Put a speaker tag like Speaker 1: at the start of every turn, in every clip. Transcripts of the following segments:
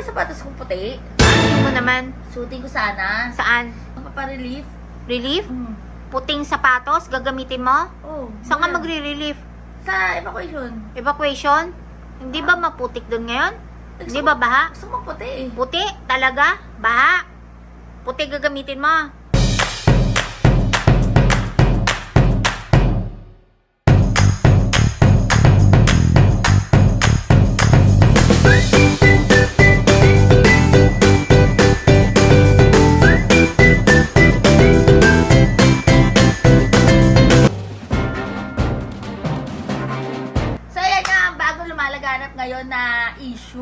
Speaker 1: ba yung sapatos kong puti?
Speaker 2: Ano mo naman?
Speaker 1: Suotin ko sana.
Speaker 2: Saan?
Speaker 1: Paparelief.
Speaker 2: Relief?
Speaker 1: Hmm.
Speaker 2: Puting sapatos? Gagamitin mo?
Speaker 1: Oh.
Speaker 2: Saan ka magre-relief?
Speaker 1: Sa evacuation.
Speaker 2: Evacuation? Hindi ba maputik doon ngayon? Hindi ba baha?
Speaker 1: Gusto mo puti eh.
Speaker 2: Puti? Talaga? Baha? Puti gagamitin mo?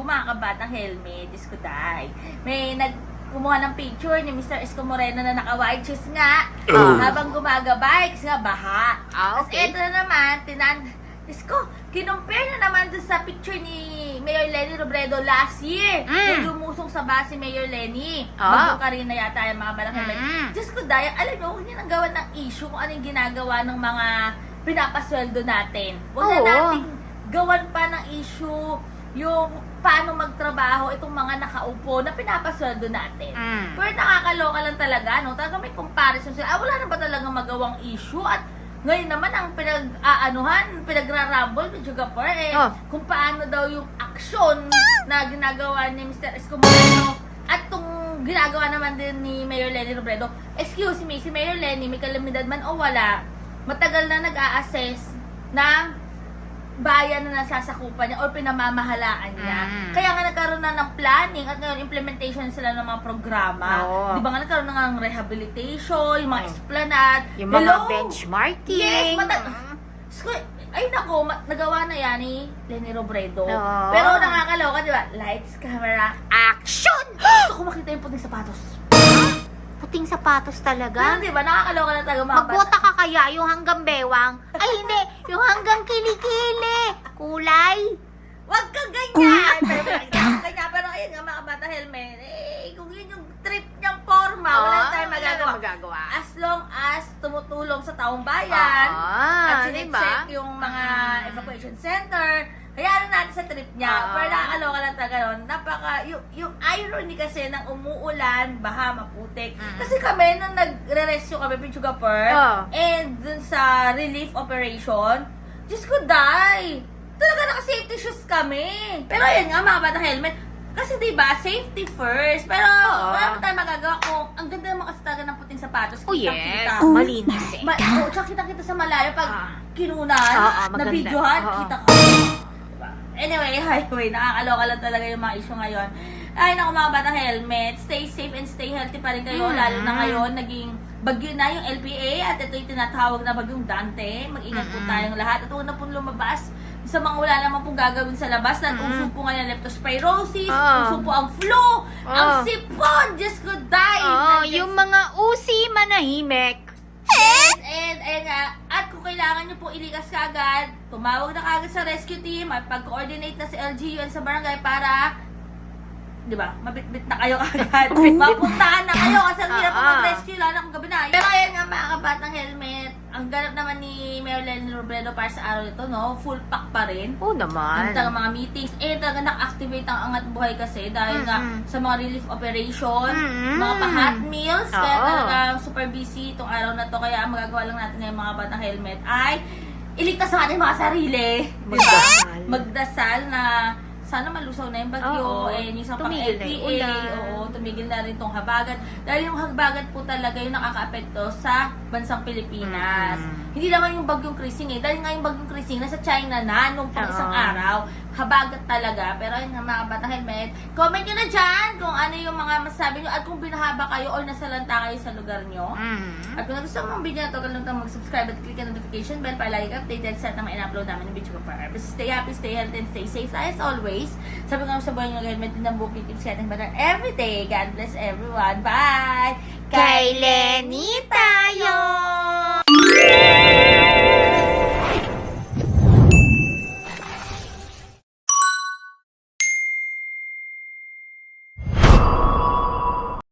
Speaker 1: Mga kabatang helmet, Diyos ko dahi. May nag kumuha ng picture ni Mr. Esco Moreno na naka-white shoes nga habang gumagabay kasi nga baha.
Speaker 2: Ah,
Speaker 1: Tapos
Speaker 2: okay.
Speaker 1: eto na naman, tinan Diyos ko, kinumpare na naman dun sa picture ni Mayor Lenny Robredo last year.
Speaker 2: Mm.
Speaker 1: Yung lumusong sa base Mayor Lenny.
Speaker 2: Ah.
Speaker 1: Bago ka rin na yata yung mga helmet.
Speaker 2: Mm.
Speaker 1: Diyos ko, Daya, alam mo, huwag niyo nang gawa ng issue kung anong ginagawa ng mga pinapasweldo natin. Huwag na
Speaker 2: Oo.
Speaker 1: natin gawan pa ng issue yung paano magtrabaho itong mga nakaupo na pinapasweldo natin.
Speaker 2: Mm.
Speaker 1: Pero nakakaloka lang talaga, no? Talaga may comparison sila. Ah, wala na ba talagang magawang issue? At ngayon naman ang pinag-aanuhan, pinagrarumble ni Jugapur, eh,
Speaker 2: Oh.
Speaker 1: kung paano daw yung aksyon na ginagawa ni Mr. Escomoreno at itong ginagawa naman din ni Mayor Lenny Robredo. Excuse me, si Mayor Lenny, may kalamidad man o wala, matagal na nag-a-assess ng bayan na nasasakupan niya or pinamamahalaan niya.
Speaker 2: Mm.
Speaker 1: Kaya nga nagkaroon na ng planning at ngayon implementation sila ng mga programa.
Speaker 2: Oo.
Speaker 1: Di ba nga nagkaroon na ng rehabilitation, yung mga
Speaker 2: Mm.
Speaker 1: esplanade.
Speaker 2: Yung mga
Speaker 1: Hello?
Speaker 2: benchmarking.
Speaker 1: Yes, mata- Sko- ay nako, ma- nagawa na yan ni Lenny Robredo.
Speaker 2: Oo.
Speaker 1: Pero nakakaloka, di ba? Lights, camera.
Speaker 2: Action!
Speaker 1: Gusto ko makita yung puting sapatos.
Speaker 2: Puting sapatos talaga?
Speaker 1: Pero di ba, nakakaloka na talaga mga
Speaker 2: Magbota
Speaker 1: bata.
Speaker 2: ka kaya yung hanggang bewang? Hindi. Yung hanggang kilikili. Kulay.
Speaker 1: Wag kang ganyan! Pero, ganyan, pero ayun nga mga bata helmet, eh, kung yun yung trip niyang forma, wala na tayong magagawa.
Speaker 2: magagawa.
Speaker 1: As long as tumutulong sa taong bayan, at
Speaker 2: Ah, diba?
Speaker 1: sinecheck yung mga
Speaker 2: Mm.
Speaker 1: evacuation center, hayaan natin sa trip niya.
Speaker 2: Oo.
Speaker 1: Pero nakakaloka lang talaga nun. Napaka, yung, yung irony kasi ng umuulan, baha, maputik.
Speaker 2: Mm.
Speaker 1: Kasi kami, nung nagre-rescue kami, Pichugapur,
Speaker 2: Oo.
Speaker 1: and dun sa relief operation, Diyos ko, die! Talaga naka-safety shoes kami. Pero ayun nga, mga batang helmet, kasi diba, safety first. Pero
Speaker 2: Oo.
Speaker 1: wala pa tayong magagawa kung ang ganda naman kasi talaga ng puting sapatos.
Speaker 2: Oh,
Speaker 1: kitang-kita.
Speaker 2: yes. Malinis eh.
Speaker 1: Ma- oh, tsaka kita-kita sa malayo pag
Speaker 2: Ah.
Speaker 1: kinunan,
Speaker 2: Oo,
Speaker 1: na
Speaker 2: maganda.
Speaker 1: videohan,
Speaker 2: Oo.
Speaker 1: kita ka. Anyway, highway, nakakaloka lang talaga yung mga issue ngayon. Ay, naku mga batang helmet, stay safe and stay healthy pa rin kayo,
Speaker 2: Mm.
Speaker 1: lalo na ngayon, naging bagyo na yung LPA at ito yung tinatawag na bagyong Dante. Mag-ingat po
Speaker 2: Mm-mm.
Speaker 1: tayong lahat at huwag na pong lumabas sa mga wala naman pong gagawin sa labas dahil
Speaker 2: Mm.
Speaker 1: uso po nga yung leptospirosis,
Speaker 2: Oo.
Speaker 1: uso po ang flu, ang
Speaker 2: Oo.
Speaker 1: sipon, Diyos ko, die!
Speaker 2: Oh, yung mga usi manahimik.
Speaker 1: Yes, and, and nga, at kailangan nyo po ilikas kagad, tumawag na kagad sa rescue team at pag-coordinate na si LGU and sa barangay para, di ba, mabitbit na kayo agad. Mapuntahan na kayo kasi ang hirap
Speaker 2: Ah, ah.
Speaker 1: mag-rescue lalo kung gabi na. Pero ang ganap naman ni Lenny Robredo para sa araw ito, no? Full pack pa rin.
Speaker 2: Oo
Speaker 1: Ang
Speaker 2: naman.
Speaker 1: talaga mga meetings. Eh, talaga nak-activate ang angat buhay kasi dahil nga
Speaker 2: Mm-mm.
Speaker 1: sa mga relief operation,
Speaker 2: Mm-mm.
Speaker 1: mga pa-hot meals. Kaya
Speaker 2: Oo.
Speaker 1: talaga super busy itong araw na to. Kaya ang magagawa lang natin ngayon mga batang helmet ay iligtas ang ating mga sarili.
Speaker 2: Magdasal.
Speaker 1: Magdasal na sana malusaw na yung bagyo.
Speaker 2: Oo.
Speaker 1: Eh, yung pang
Speaker 2: Tumigil
Speaker 1: LPA. Oo, tumigil na rin itong habagat. Dahil yung habagat po talaga yung nakaka-apekto sa bansang Pilipinas.
Speaker 2: Mm.
Speaker 1: Hindi naman yung bagyong Krising eh. Dahil nga yung bagyong Krising nasa China na nung pang isang araw. Habagat talaga. Pero ayun nga mga batang helmet. Comment nyo na dyan kung ano yung mga masabi nyo at kung binahaba kayo or nasalanta kayo sa lugar nyo.
Speaker 2: Mm.
Speaker 1: At kung nagustuhan mo ang video na to, kalimutan mag-subscribe at click ang notification bell para lagi ka updated sa ng mga in-upload namin ng video ko para. Basta stay happy, stay healthy, and stay safe as always. Sabi ko sa buhay nyo, helmet din ang booking keeps getting better every day. God bless everyone. Bye!
Speaker 2: Kay Lenita!